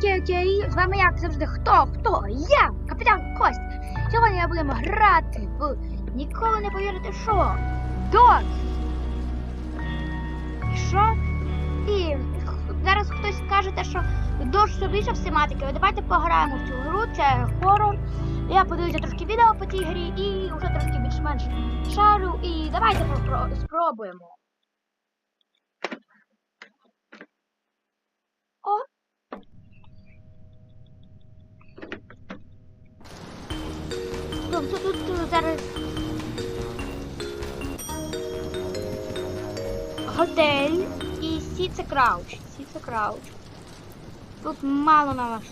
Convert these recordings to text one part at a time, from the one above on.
окей, окей. З вами як завжди. Хто? Хто? Я, капітан Кость. Сьогодні будемо грати в ніколи не повірите, що? Дот. Що? І зараз хтось скаже, що дощ собі з тематики. Давайте пограємо в цю гру, це хорор. Я подивлюся трошки відео по цій грі і вже трошки більш-менш шарю. І давайте спробуємо. О, Тобто тут е, зараз готель і Сіце Крауч. Сіце Крауч. Тут мало на вас.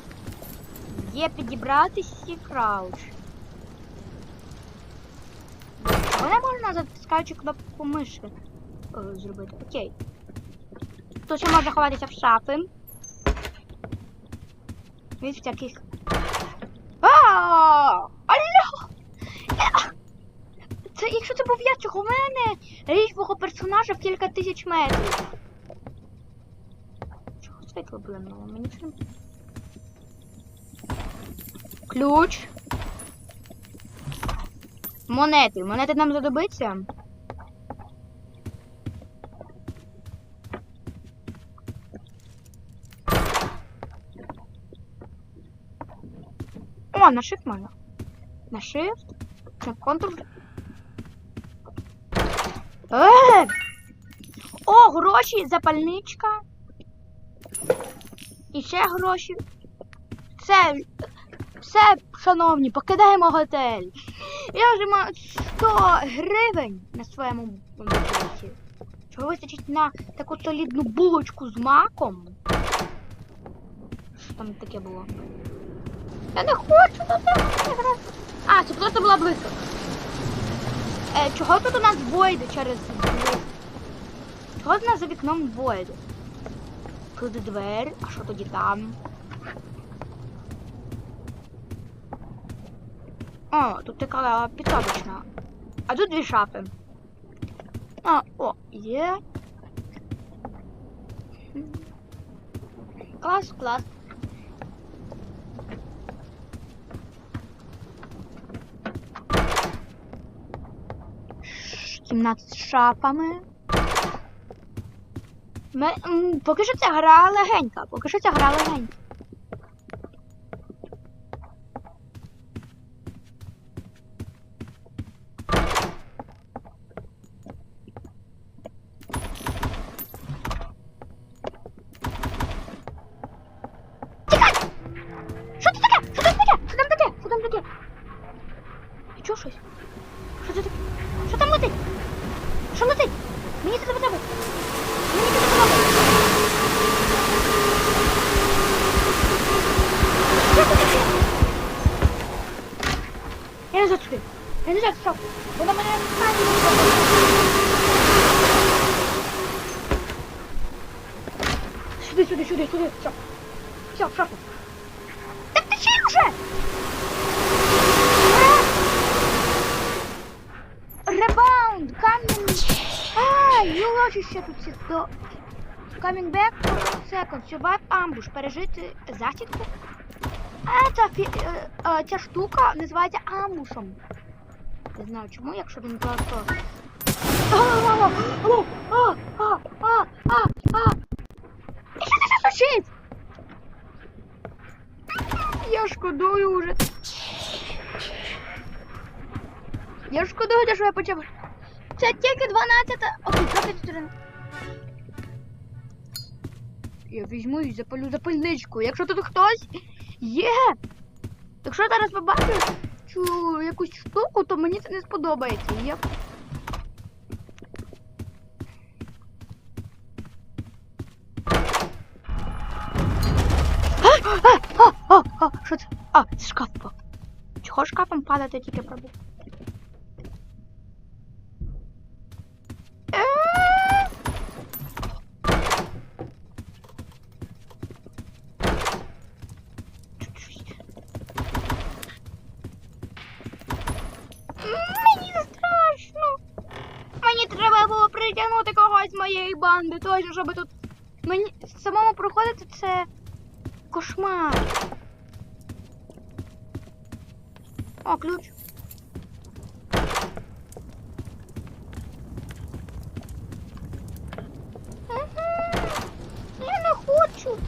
Є підібрати Сі Крауч. Але можна затискаючи кнопку миші е, зробити. Окей. Тут ще можна ховатися в шафи. Від всяких. річ мого персонажа в кілька тисяч метрів. Чого світло блимнуло? Мені це... не- Ключ. Монети. Монети нам задобиться. О, на shift можна. На shift. На контур. Е! О, гроші, запальничка. І ще гроші. Все, все, шановні, покидаємо готель. Я вже маю 100 гривень на своєму бюджеті. Чого вистачить на таку солідну булочку з маком? Що там таке було? Я не хочу на це грати. А, це просто була близько. Е, чого тут у нас Войди через близько? Чого в нас за вікном Войди? Тут двері, а що тоді там? О, тут така підсадочна. А тут дві шафи. А, о, є. Клас, клас. Ш- над з шафами. Ми, м, поки що ця гра легенька, поки що ця гра легенька. Тікай! Що це таке? Що там таке? Що там таке? Що там таке? І чого щось? Що це таке? Що там летить? Що летить? Мені це треба треба. Мені це треба. Що це таке? Зачекаю. Я не зачекаю. Вона мене Сюди, сюди, сюди, сюди. Все. Все, в шафу. Так ти ще вже! Ребаунд! Камінь... А, юлочище тут ці до... Coming back second. Survive ambush. Пережити засідку. Ця, фі... е, е, ця штука називається амбушем. Не знаю чому, якщо він просто... Я шкодую уже. Я шкодую, що я почав. Це тільки 12. Окей, 24. Я візьму і запалю запальничку. Якщо тут хтось є. Якщо я зараз побачу цю якусь штуку, то мені це не сподобається. Є. А, а, а, а, що це? А, це шкаф. Чого шкафом падати тільки пробув? Е, чуть-чуть. Мені страшно. Мені треба було притягнути когось з моєї банди, точно, щоб тут. Мені самому проходити це Кошмар. О, ключ. Мгм. Я не хочу.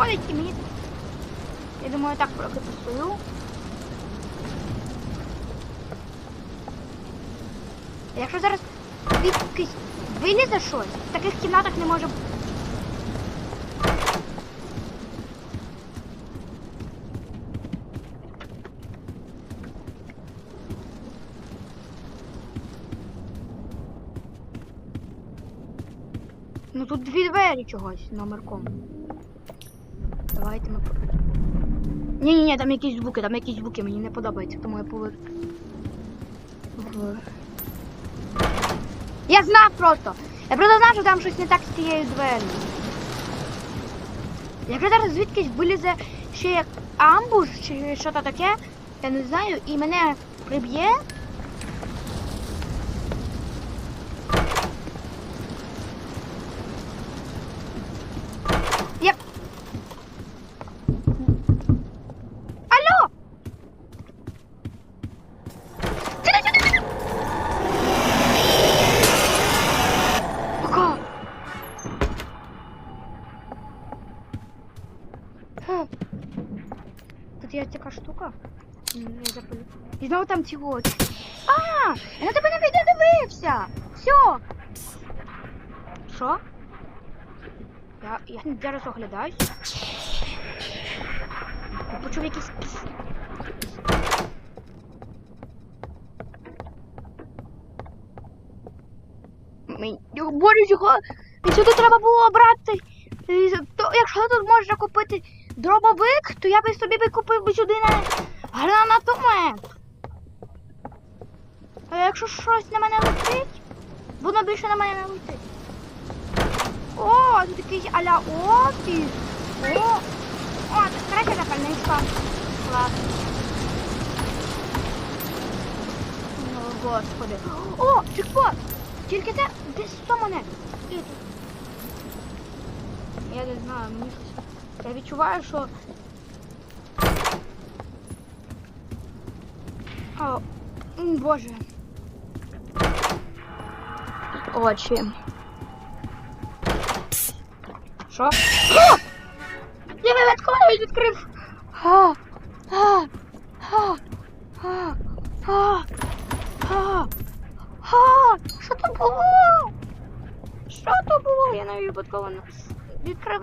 Хтось і мені. Я думаю, так поки постою. Якщо зараз звідкись вилізе щось, в таких кімнатах не може бути. Ну тут дві двері чогось номерком. Давайте ми. Ні, ні, ні, там якісь звуки, там якісь звуки, мені не подобається, тому я повер. Я знав просто! Я просто знав, що там щось не так з тією дверью. Якщо зараз звідкись вилізе ще як амбуш чи що то таке, я не знаю, і мене приб'є. Тут є така штука. Я запалю. І знову там ці очі. А! Я тебе не дивився! Все! Що? Я, я зараз оглядаюсь. Я почув якийсь піс. Боже, чого? І сюди треба було брати. Якщо тут можна купити дробовик, то я би собі би купив би сюди на гранатомет. А якщо щось на мене летить, воно більше на мене не летить. О, тут якийсь аля офіс. О, о, третя запальничка. Клас. О, господи. О, чекпот! Тільки це десь 100 монет. Я не знаю, мені щось. Я відчуваю, що. О, боже. Очі. Що? Я випадково відкрив. А, а, а, а, а, а, а, що то було? Що то було? Я навіть випадково на- відкрив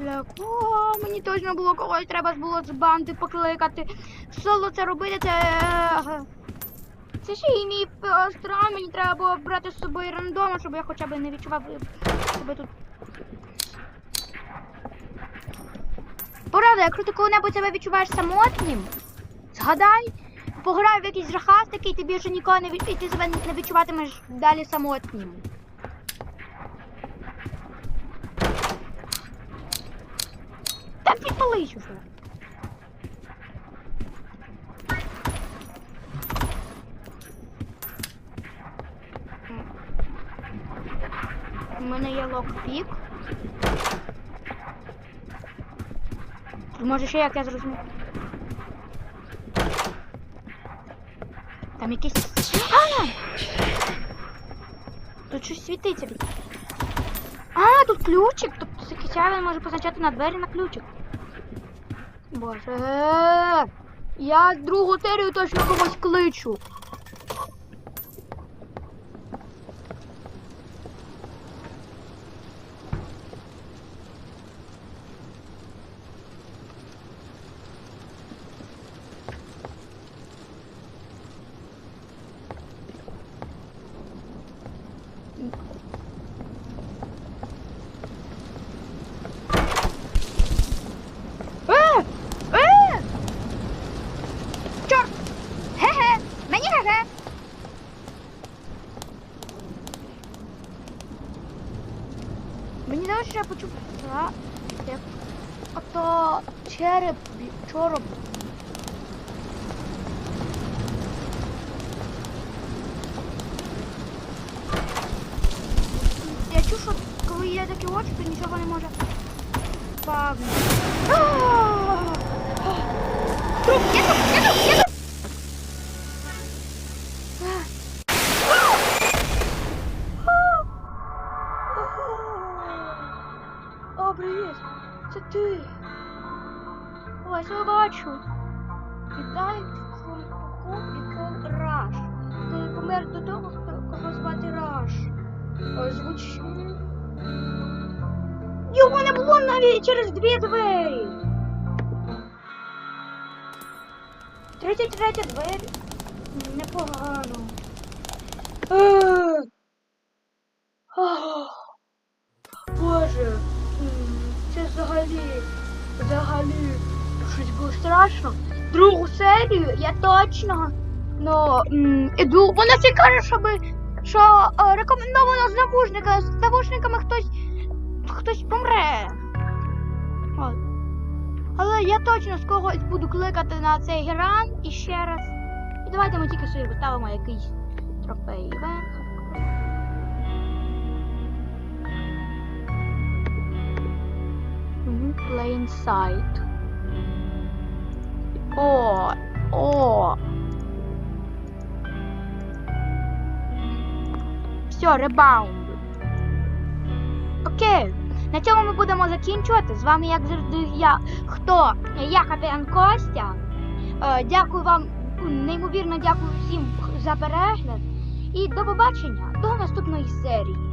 Бляк, о, мені точно було когось треба було з банди покликати. Соло це робити, це. е, Це ще і мій е, стран, мені треба було брати з собою рандома, щоб я хоча б не відчував е, себе тут. Порада, якщо ти коли-небудь себе відчуваєш самотнім, згадай, пограй в якийсь жахастик, і ти більше нікого не від... і ти себе не відчуватимеш далі самотнім. Підпалиш уже. У мене є локпік. Може ще як я зрозумів. Там якийсь. А! Тут щось світиться. А, тут ключик. Тобто це кисявин може позначати на двері на ключик. Боже. Я другу серію точно комусь кличу. Що ще почув? Ото череп чороб. Я чув, що коли є такі очі, то нічого не може. Пагнути. Труп, а! я тут, я тут, я тут! А! А! О, привіт! Це ти! Ось я бачу. Віддай кулку від Раш. Ти помер до того, кого звати Раш. Озвуч. Його не було навіть через дві двері. 33 двері. Непогано. Ех. Боже, взагалі щось було страшно. Другу серію я точно ну, іду. Вона всі каже, щоб, що е, рекомендовано з навушника, з навушниками хтось, хтось помре. От. Але я точно з когось буду кликати на цей гран і ще раз. І давайте ми тільки собі поставимо якийсь трофей. Plain sight. О, о. Все, ребаунд. Окей. На цьому ми будемо закінчувати. З вами, як завжди, я. Хто? Я Капітан Костя. Е, дякую вам, неймовірно дякую всім за перегляд. І до побачення до наступної серії.